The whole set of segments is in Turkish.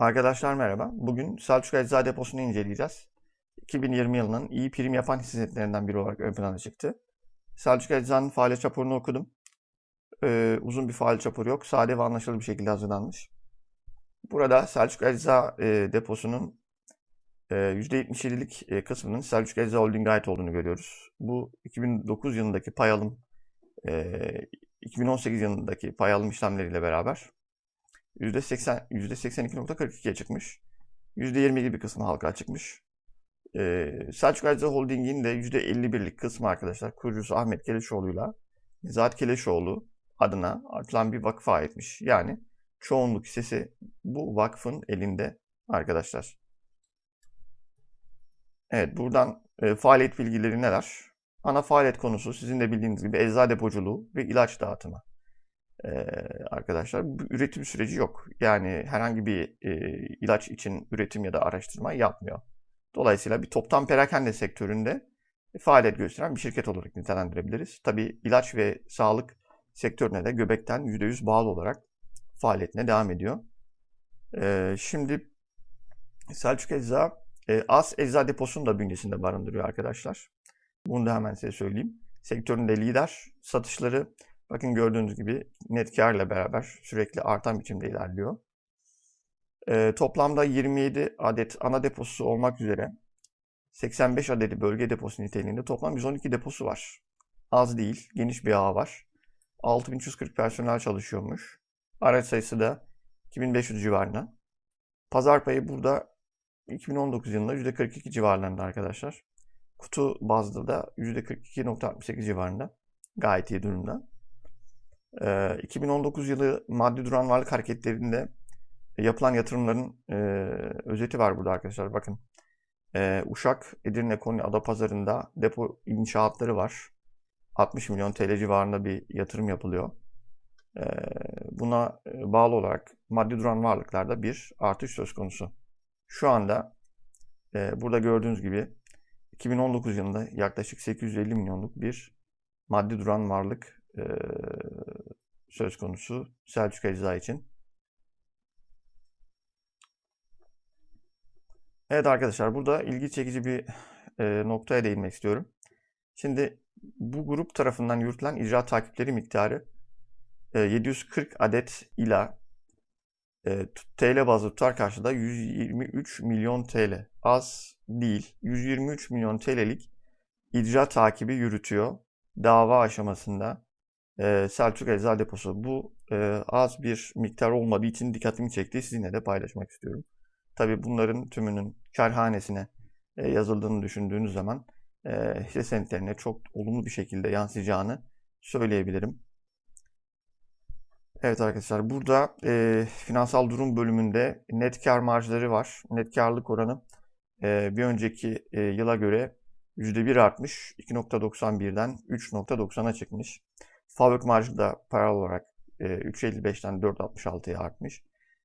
Arkadaşlar merhaba. Bugün Selçuk Eczacı Deposu'nu inceleyeceğiz. 2020 yılının iyi prim yapan hissetlerinden biri olarak ön plana çıktı. Selçuk Eczacı'nın faaliyet raporunu okudum. Ee, uzun bir faaliyet raporu yok. Sade ve anlaşılır bir şekilde hazırlanmış. Burada Selçuk Ecza e, deposunun e, %77'lik e, kısmının Selçuk Ecza Holding'e ait olduğunu görüyoruz. Bu 2009 yılındaki pay alım, e, 2018 yılındaki pay alım işlemleriyle beraber %80, %82.42'ye çıkmış. %20'li bir kısmı halka çıkmış. Ee, Selçuk Ecza Holding'in de %51'lik kısmı arkadaşlar kurucusu Ahmet Keleşoğlu'yla Nezahat Keleşoğlu adına atılan bir vakfa aitmiş. Yani çoğunluk hissesi bu vakfın elinde arkadaşlar. Evet buradan e, faaliyet bilgileri neler? Ana faaliyet konusu sizin de bildiğiniz gibi eczacı depoculuğu ve ilaç dağıtımı. Arkadaşlar üretim süreci yok. Yani herhangi bir e, ilaç için üretim ya da araştırma yapmıyor. Dolayısıyla bir toptan perakende sektöründe faaliyet gösteren bir şirket olarak nitelendirebiliriz. Tabi ilaç ve sağlık sektörüne de göbekten %100 bağlı olarak faaliyetine devam ediyor. Ee, şimdi Selçuk Ecza e, As Ecza Deposu'nu da bünyesinde barındırıyor arkadaşlar. Bunu da hemen size söyleyeyim. Sektöründe lider, satışları bakın gördüğünüz gibi net kar ile beraber sürekli artan biçimde ilerliyor. Ee, toplamda 27 adet ana deposu olmak üzere 85 adeti bölge deposu niteliğinde toplam 112 deposu var. Az değil, geniş bir ağ var. 6340 personel çalışıyormuş. Araç sayısı da 2500 civarında. Pazar payı burada 2019 yılında %42 civarlarında arkadaşlar. Kutu bazlı da %42.68 civarında. Gayet iyi durumda. Ee, 2019 yılı maddi duran varlık hareketlerinde yapılan yatırımların e, özeti var burada arkadaşlar. Bakın e, Uşak, Edirne, Konya, Adapazarı'nda depo inşaatları var. 60 milyon TL civarında bir yatırım yapılıyor. E, buna bağlı olarak maddi duran varlıklarda bir artış söz konusu. Şu anda e, burada gördüğünüz gibi 2019 yılında yaklaşık 850 milyonluk bir maddi duran varlık e, söz konusu Selçuk Ecza için. Evet arkadaşlar burada ilgi çekici bir e, noktaya değinmek istiyorum. Şimdi bu grup tarafından yürütülen icra takipleri miktarı e, 740 adet ila e, TL bazlı tutar karşıda 123 milyon TL. Az değil. 123 milyon TL'lik icra takibi yürütüyor. Dava aşamasında e, Selçuk Eczacı Deposu. Bu e, az bir miktar olmadığı için dikkatimi çekti. Sizinle de paylaşmak istiyorum. Tabi bunların tümünün karhanesine e, yazıldığını düşündüğünüz zaman e, hisse senetlerine çok olumlu bir şekilde yansıyacağını söyleyebilirim. Evet arkadaşlar burada e, finansal durum bölümünde net kar marjları var. Net karlılık oranı e, bir önceki e, yıla göre %1 artmış. 2.91'den 3.90'a çıkmış. Fabrik marjı da paralel olarak e, 3.55'ten 4.66'ya artmış.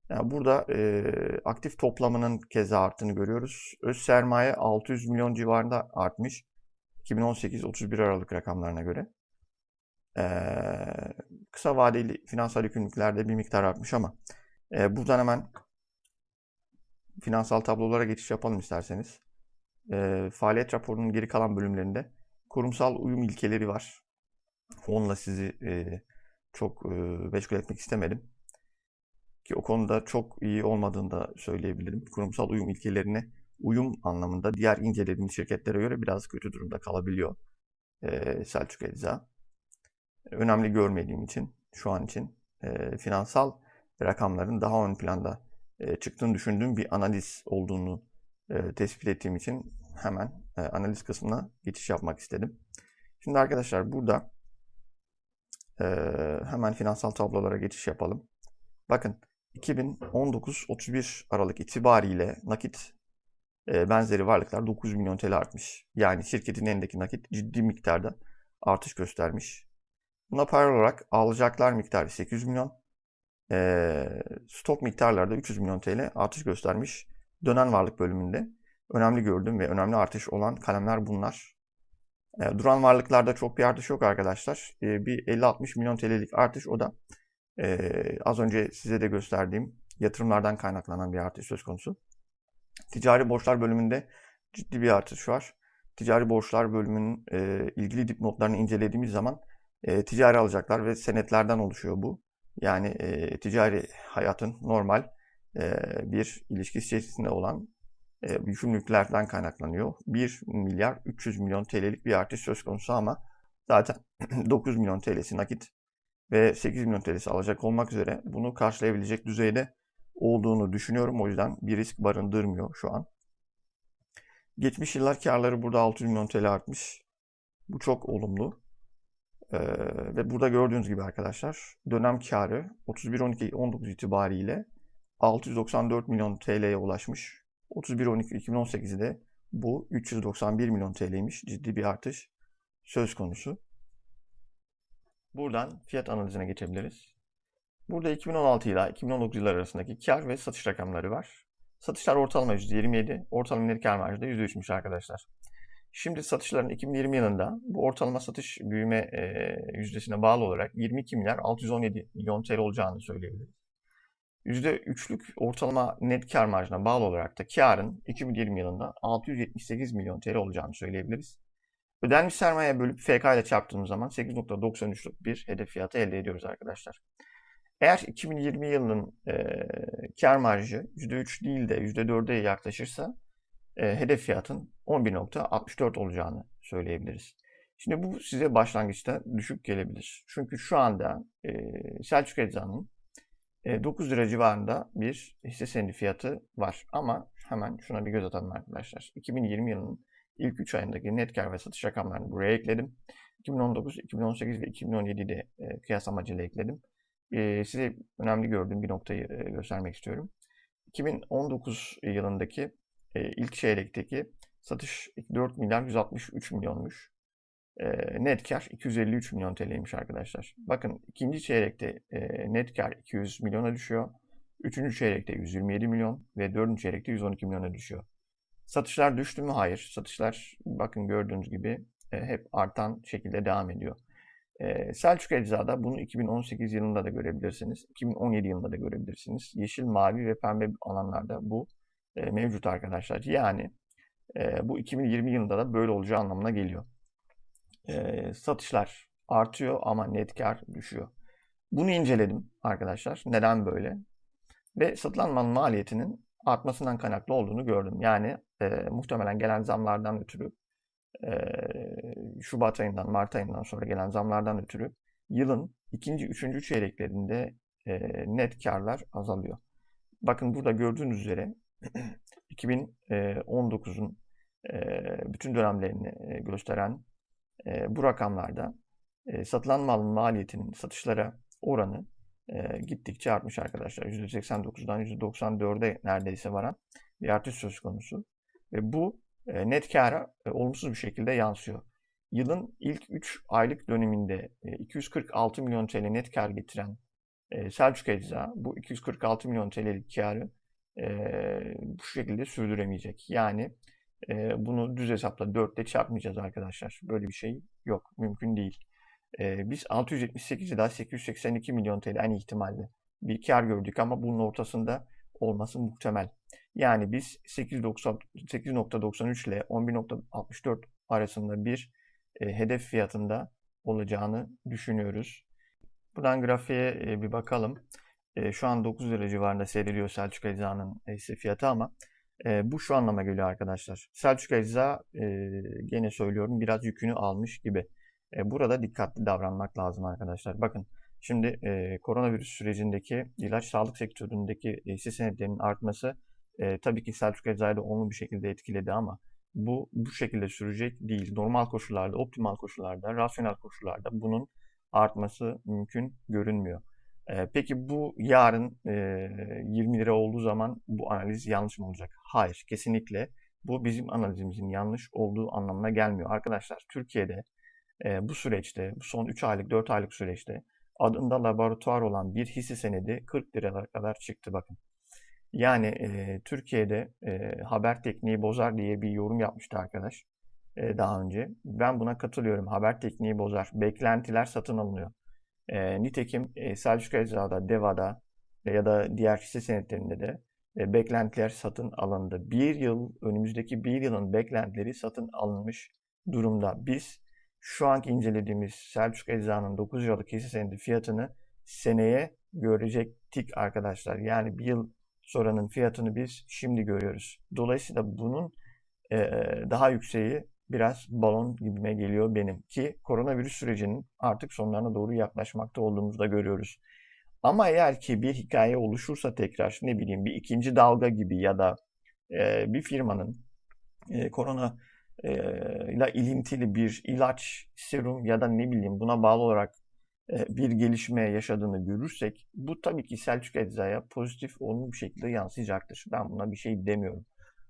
Yani burada e, aktif toplamının keza arttığını görüyoruz. Öz sermaye 600 milyon civarında artmış. 2018-31 Aralık rakamlarına göre. Ee, kısa vadeli finansal yükümlülüklerde bir miktar artmış ama e, buradan hemen finansal tablolara geçiş yapalım isterseniz. E, faaliyet raporunun geri kalan bölümlerinde kurumsal uyum ilkeleri var. Onunla sizi e, çok e, meşgul etmek istemedim. Ki o konuda çok iyi olmadığını da söyleyebilirim. Kurumsal uyum ilkelerine uyum anlamında diğer incelediğimiz şirketlere göre biraz kötü durumda kalabiliyor e, Selçuk Ecza. Önemli görmediğim için şu an için e, finansal rakamların daha ön planda e, çıktığını düşündüğüm bir analiz olduğunu e, tespit ettiğim için hemen e, analiz kısmına geçiş yapmak istedim. Şimdi arkadaşlar burada e, hemen finansal tablolara geçiş yapalım. Bakın 2019-31 Aralık itibariyle nakit e, benzeri varlıklar 9 milyon TL artmış. Yani şirketin elindeki nakit ciddi miktarda artış göstermiş. Buna paralel olarak alacaklar miktarı 800 milyon, e, stok miktarları da 300 milyon TL artış göstermiş. Dönen varlık bölümünde önemli gördüğüm ve önemli artış olan kalemler bunlar. E, duran varlıklarda çok bir artış yok arkadaşlar. E, bir 50-60 milyon TL'lik artış o da e, az önce size de gösterdiğim yatırımlardan kaynaklanan bir artış söz konusu. Ticari borçlar bölümünde ciddi bir artış var. Ticari borçlar bölümünün e, ilgili dipnotlarını incelediğimiz zaman e, ticari alacaklar ve senetlerden oluşuyor bu. Yani e, ticari hayatın normal e, bir ilişki içerisinde olan yükümlülüklerden kaynaklanıyor. 1 milyar 300 milyon TL'lik bir artış söz konusu ama zaten 9 milyon TL'si nakit ve 8 milyon TL'si alacak olmak üzere bunu karşılayabilecek düzeyde olduğunu düşünüyorum. O yüzden bir risk barındırmıyor şu an. Geçmiş yıllar karları burada 600 milyon TL artmış. Bu çok olumlu. Ee, ve burada gördüğünüz gibi arkadaşlar dönem karı 31-12-19 itibariyle 694 milyon TL'ye ulaşmış. 31-12-2018'de bu 391 milyon TL'ymiş. Ciddi bir artış söz konusu. Buradan fiyat analizine geçebiliriz. Burada 2016 ile 2019 yılları arasındaki kar ve satış rakamları var. Satışlar ortalama %27, ortalama net kar marjı da %3'müş arkadaşlar. Şimdi satışların 2020 yılında bu ortalama satış büyüme yüzdesine bağlı olarak 22 milyar 617 milyon TL olacağını söyleyebiliriz. %3'lük ortalama net kar marjına bağlı olarak da karın 2020 yılında 678 milyon TL olacağını söyleyebiliriz. Ödenmiş sermaye bölüp FK ile çarptığımız zaman 8.93'lük bir hedef fiyatı elde ediyoruz arkadaşlar. Eğer 2020 yılının e, kar marjı %3 değil de %4'e yaklaşırsa e, hedef fiyatın 11.64 olacağını söyleyebiliriz. Şimdi bu size başlangıçta düşük gelebilir. Çünkü şu anda e, Selçuk Ecza'nın 9 lira civarında bir hisse senedi fiyatı var. Ama hemen şuna bir göz atalım arkadaşlar. 2020 yılının ilk 3 ayındaki net kar ve satış rakamlarını buraya ekledim. 2019, 2018 ve 2017'de e, kıyas amacıyla ekledim. E, size önemli gördüğüm bir noktayı e, göstermek istiyorum. 2019 yılındaki e, ilk çeyrekteki satış 4 milyar 163 milyonmuş. E, net kar 253 milyon TL'ymiş arkadaşlar. Bakın ikinci çeyrekte e, net kar 200 milyona düşüyor. Üçüncü çeyrekte 127 milyon ve dördüncü çeyrekte 112 milyona düşüyor. Satışlar düştü mü? Hayır. Satışlar bakın gördüğünüz gibi e, hep artan şekilde devam ediyor. E, Selçuk Ecza'da bunu 2018 yılında da görebilirsiniz. 2017 yılında da görebilirsiniz. Yeşil, mavi ve pembe alanlarda bu e, mevcut arkadaşlar. Yani e, bu 2020 yılında da böyle olacağı anlamına geliyor. E, satışlar artıyor ama net kar düşüyor. Bunu inceledim arkadaşlar. Neden böyle? Ve satılan mal maliyetinin artmasından kaynaklı olduğunu gördüm. Yani e, muhtemelen gelen zamlardan ötürü e, Şubat ayından, Mart ayından sonra gelen zamlardan ötürü yılın ikinci, üçüncü çeyreklerinde e, net karlar azalıyor. Bakın burada gördüğünüz üzere 2019'un e, bütün dönemlerini gösteren bu rakamlarda satılan malın maliyetinin satışlara oranı gittikçe artmış arkadaşlar. %89'dan %94'e neredeyse varan bir artış söz konusu. Ve bu net kara olumsuz bir şekilde yansıyor. Yılın ilk 3 aylık döneminde 246 milyon TL net kar getiren Selçuk Ecza bu 246 milyon TL'lik karı bu şekilde sürdüremeyecek. Yani bunu düz hesapla 4 ile çarpmayacağız arkadaşlar. Böyle bir şey yok. Mümkün değil. biz 678 daha 882 milyon TL en ihtimalle bir kar gördük ama bunun ortasında olması muhtemel. Yani biz 8.93 ile 11.64 arasında bir hedef fiyatında olacağını düşünüyoruz. Buradan grafiğe bir bakalım. E, şu an 9 lira civarında seyrediyor Selçuk Ecza'nın hisse fiyatı ama e, bu şu anlama geliyor arkadaşlar. Selçuk Ecza e, gene söylüyorum biraz yükünü almış gibi. E, burada dikkatli davranmak lazım arkadaşlar. Bakın şimdi e, koronavirüs sürecindeki ilaç sağlık sektöründeki hisse senetlerinin artması e, tabii ki Selçuk Ecza'yı da olumlu bir şekilde etkiledi ama bu bu şekilde sürecek değil. Normal koşullarda, optimal koşullarda, rasyonel koşullarda bunun artması mümkün görünmüyor. Peki bu yarın 20 lira olduğu zaman bu analiz yanlış mı olacak? Hayır, kesinlikle bu bizim analizimizin yanlış olduğu anlamına gelmiyor. Arkadaşlar Türkiye'de bu süreçte, bu son 3 aylık, 4 aylık süreçte adında laboratuvar olan bir hisse senedi 40 liralara kadar çıktı bakın. Yani Türkiye'de haber tekniği bozar diye bir yorum yapmıştı arkadaş daha önce. Ben buna katılıyorum. Haber tekniği bozar. Beklentiler satın alınıyor. E, nitekim e, Selçuk Ecza'da, Deva'da ya da diğer hisse senetlerinde de e, beklentiler satın alındı. Bir yıl, önümüzdeki bir yılın beklentileri satın alınmış durumda. Biz şu anki incelediğimiz Selçuk Ecza'nın 9 liralık hisse senedi fiyatını seneye görecektik arkadaşlar. Yani bir yıl sonranın fiyatını biz şimdi görüyoruz. Dolayısıyla bunun e, daha yükseği biraz balon gibime geliyor benim ki koronavirüs sürecinin artık sonlarına doğru yaklaşmakta olduğumuzu da görüyoruz. Ama eğer ki bir hikaye oluşursa tekrar ne bileyim bir ikinci dalga gibi ya da e, bir firmanın e, korona e, ile ilintili bir ilaç, serum ya da ne bileyim buna bağlı olarak e, bir gelişme yaşadığını görürsek bu tabii ki Selçuk Ecza'ya pozitif olumlu bir şekilde yansıyacaktır. Ben buna bir şey demiyorum.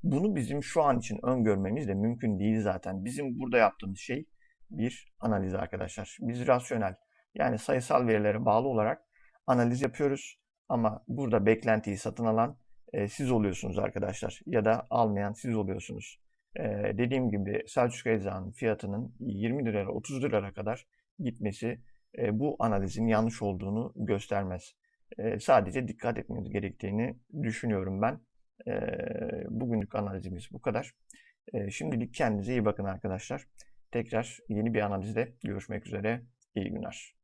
Bunu bizim şu an için öngörmemiz de mümkün değil zaten. Bizim burada yaptığımız şey bir analiz arkadaşlar. Biz rasyonel yani sayısal verilere bağlı olarak analiz yapıyoruz. Ama burada beklentiyi satın alan e, siz oluyorsunuz arkadaşlar. Ya da almayan siz oluyorsunuz. E, dediğim gibi Selçuk Ecza'nın fiyatının 20 liraya 30 liraya kadar gitmesi e, bu analizin yanlış olduğunu göstermez. E, sadece dikkat etmeniz gerektiğini düşünüyorum ben. E, bugünlük analizimiz bu kadar. E, şimdilik kendinize iyi bakın arkadaşlar. Tekrar yeni bir analizde görüşmek üzere. İyi günler.